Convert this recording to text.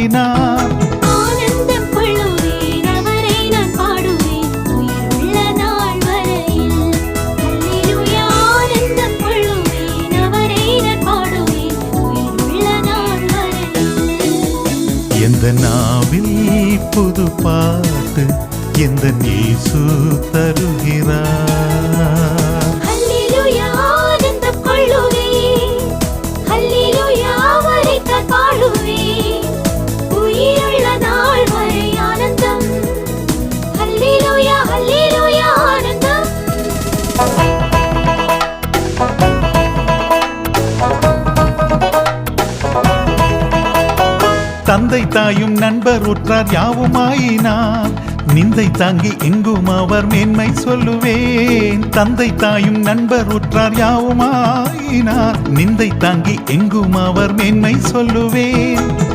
மாறினார் எந்த நாவில் புது பாட்டு எந்த இயேசு தருகிறார் தந்தை தாயும் நண்பர் உற்றார் யாவுமாயினார். நிந்தை தாங்கி எங்கும் அவர் மேன்மை சொல்லுவேன். தந்தை தாயும் நண்பர் உற்றார் யாவுமாயினார். நிந்தை தாங்கி எங்கும் அவர் மேன்மை சொல்லுவேன்.